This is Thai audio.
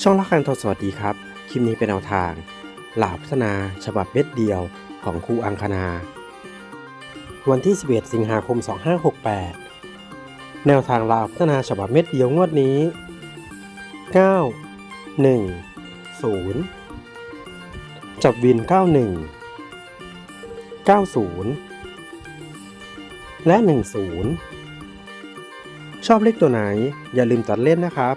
ช่องละคันทอสวัสดีครับ คลิปนี้เป็นแนวทาง หลาพัฒนาฉบับเม็ดเดียวของครูอังคณา วันที่ 11 สิงหาคม 2568 แนวทางลาวพัฒนาฉบับเม็ดเดียวงวดนี้ 9 1 0 จับวิน 91 90 และ 10 ชอบเลขตัวไหน อย่าลืมตัดเล่นนะครับ